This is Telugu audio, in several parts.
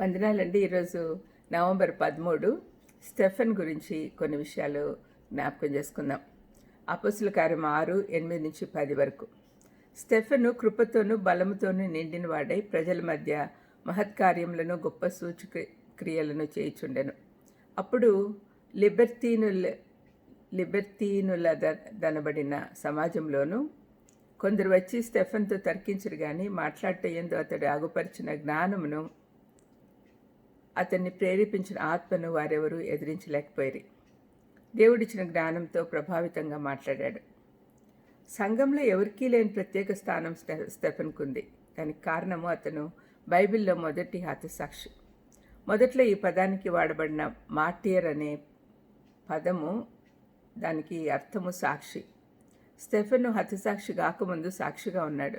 వందనాలండి. ఈరోజు నవంబర్ పదమూడు. స్టెఫెన్ గురించి కొన్ని విషయాలు జ్ఞాపకం చేసుకుందాం. అపసుల కార్యం ఆరు ఎనిమిది నుంచి పది వరకు. స్టెఫెను కృపతోనూ బలముతోనూ నిండిన వాడై ప్రజల మధ్య మహత్కార్యములను గొప్ప సూచక క్రియలను చేయిచుండెను. అప్పుడు లిబర్తీనుల లిబర్తీనుల దనబడిన సమాజంలోనూ కొందరు వచ్చి స్టెఫన్తో తర్కించరు కానీ మాట్లాడటం అతడు ఆగుపరిచిన జ్ఞానమును అతన్ని ప్రేరేపించిన ఆత్మను వారెవరూ ఎదిరించలేకపోయారు. దేవుడిచ్చిన జ్ఞానంతో ప్రభావితంగా మాట్లాడాడు. సంఘంలో ఎవరికీ లేని ప్రత్యేక స్థానం స్టెఫన్కుంది. దానికి కారణము అతను బైబిల్లో మొదటి హతసాక్షి. మొదట్లో ఈ పదానికి వాడబడిన మార్టియర్ అనే పదము దానికి అర్థము సాక్షి. స్టెఫెన్ హతసాక్షి కాకముందు సాక్షిగా ఉన్నాడు.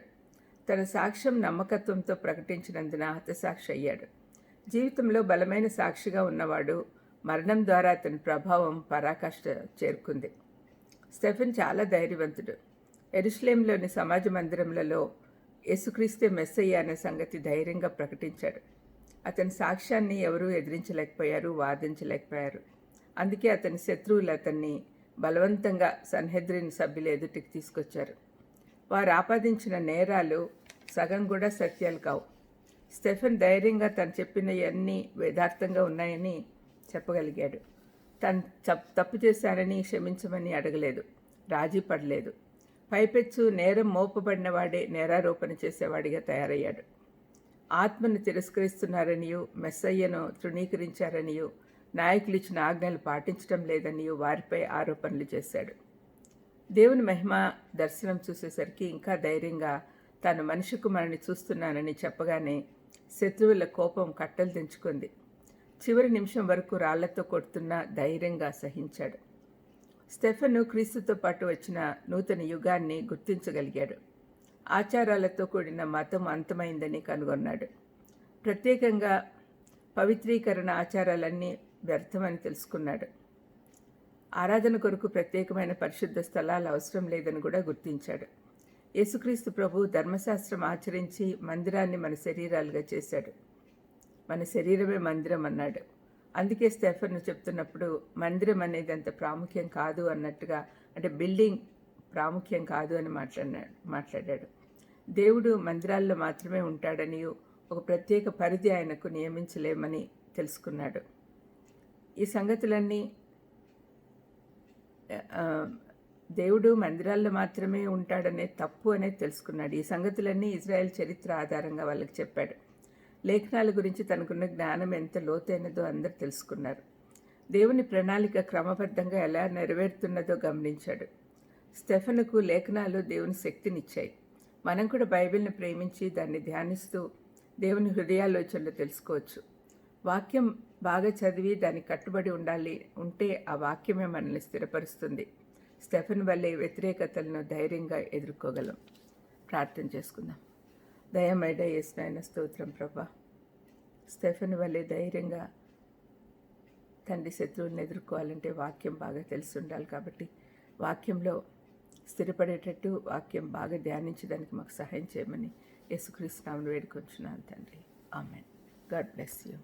తన సాక్ష్యం నమ్మకత్వంతో ప్రకటించినందున హతసాక్షి అయ్యాడు. జీవితంలో బలమైన సాక్షిగా ఉన్నవాడు మరణం ద్వారా అతని ప్రభావం పరాకాష్ట చేరుకుంది. స్టెఫెన్ చాలా ధైర్యవంతుడు. ఎరుస్లేంలోని సమాజ మందిరంలలో యేసుక్రీస్తే మెస్సయ్య అనే సంగతి ధైర్యంగా ప్రకటించాడు. అతని సాక్ష్యాన్ని ఎవరూ ఎదిరించలేకపోయారు వాదించలేకపోయారు. అందుకే అతని శత్రువులు అతన్ని బలవంతంగా సన్హెద్రిన్ సభ్యులు ఎదుటికి తీసుకొచ్చారు. వారు ఆపాదించిన నేరాలు సగం కూడా సత్యాలు కావు. స్టెఫెన్ ధైర్యంగా తను చెప్పినవన్నీ యథార్థంగా ఉన్నాయని చెప్పగలిగాడు. తను తప్పు చేశానని క్షమించమని అడగలేదు. రాజీ పడలేదు. పైపెచ్చు నేరం మోపబడిన వాడే నేరారోపణ చేసేవాడిగా తయారయ్యాడు. ఆత్మను తిరస్కరిస్తున్నారనియు మెస్సయ్యను తృణీకరించారనియు నాయకులు ఇచ్చిన ఆజ్ఞలు పాటించడం లేదనియు వారిపై ఆరోపణలు చేశాడు. దేవుని మహిమ దర్శనం చూసేసరికి ఇంకా ధైర్యంగా తాను మనిషి కుమారుని చూస్తున్నానని చెప్పగానే శత్రువుల కోపం కట్టలు తెంచుకుంది. చివరి నిమిషం వరకు రాళ్ళతో కొడుతున్న ధైర్యంగా సహించాడు. స్టెఫను క్రీస్తుతో పాటు వచ్చిన నూతన యుగాన్ని గుర్తించగలిగాడు. ఆచారాలతో కూడిన మతం అంతమైందని కనుగొన్నాడు. ప్రత్యేకంగా పవిత్రీకరణ ఆచారాలన్నీ వ్యర్థమని తెలుసుకున్నాడు. ఆరాధన కొరకు ప్రత్యేకమైన పరిశుద్ధ స్థలాలు అవసరం లేదని కూడా గుర్తించాడు. యేసుక్రీస్తు ప్రభు ధర్మశాస్త్రం ఆచరించి మందిరాన్ని మన శరీరాలుగా చేశాడు. మన శరీరమే మందిరం అన్నాడు. అందుకే స్టెఫర్ను చెప్తున్నప్పుడు మందిరం అనేది అంత ప్రాముఖ్యం కాదు అన్నట్టుగా అంటే బిల్డింగ్ ప్రాముఖ్యం కాదు అని మాట్లాడినాడు మాట్లాడాడు. దేవుడు మందిరాల్లో మాత్రమే ఉంటాడని ఒక ప్రత్యేక పరిధి ఆయనకు నియమించలేమని తెలుసుకున్నాడు. ఈ సంగతులన్నీ దేవుడు మందిరాల్లో మాత్రమే ఉంటాడనే తప్పు అనేది తెలుసుకున్నాడు. ఈ సంగతులన్నీ ఇజ్రాయెల్ చరిత్ర ఆధారంగా వాళ్ళకి చెప్పాడు. లేఖనాల గురించి తనకున్న జ్ఞానం ఎంత లోతైనదో అందరు తెలుసుకున్నారు. దేవుని ప్రణాళిక క్రమబద్ధంగా ఎలా నెరవేరుతున్నదో గమనించాడు. స్టెఫనుకు లేఖనాలు దేవుని శక్తినిచ్చాయి. మనం కూడా బైబిల్ని ప్రేమించి దాన్ని ధ్యానిస్తూ దేవుని హృదయాలోచనలు తెలుసుకోవచ్చు. వాక్యం బాగా చదివి దానికి కట్టుబడి ఉండాలి ఉంటే ఆ వాక్యమే మనల్ని స్థిరపరుస్తుంది. స్టెఫెన్ వల్లే వ్యతిరేకతలను ధైర్యంగా ఎదుర్కోగలం. ప్రార్థన చేసుకుందాం. దయమైడ నాయన స్తోత్రం ప్రభా. స్టెఫెన్ వల్లే ధైర్యంగా తండ్రి శత్రువులను ఎదుర్కోవాలంటే వాక్యం బాగా తెలిసి ఉండాలి కాబట్టి వాక్యంలో స్థిరపడేటట్టు వాక్యం బాగా ధ్యానించడానికి మాకు సహాయం చేయమని యేసుక్రీస్తు నామను వేడుకొంచున్నాను తండ్రి. ఆమెన్. God bless you.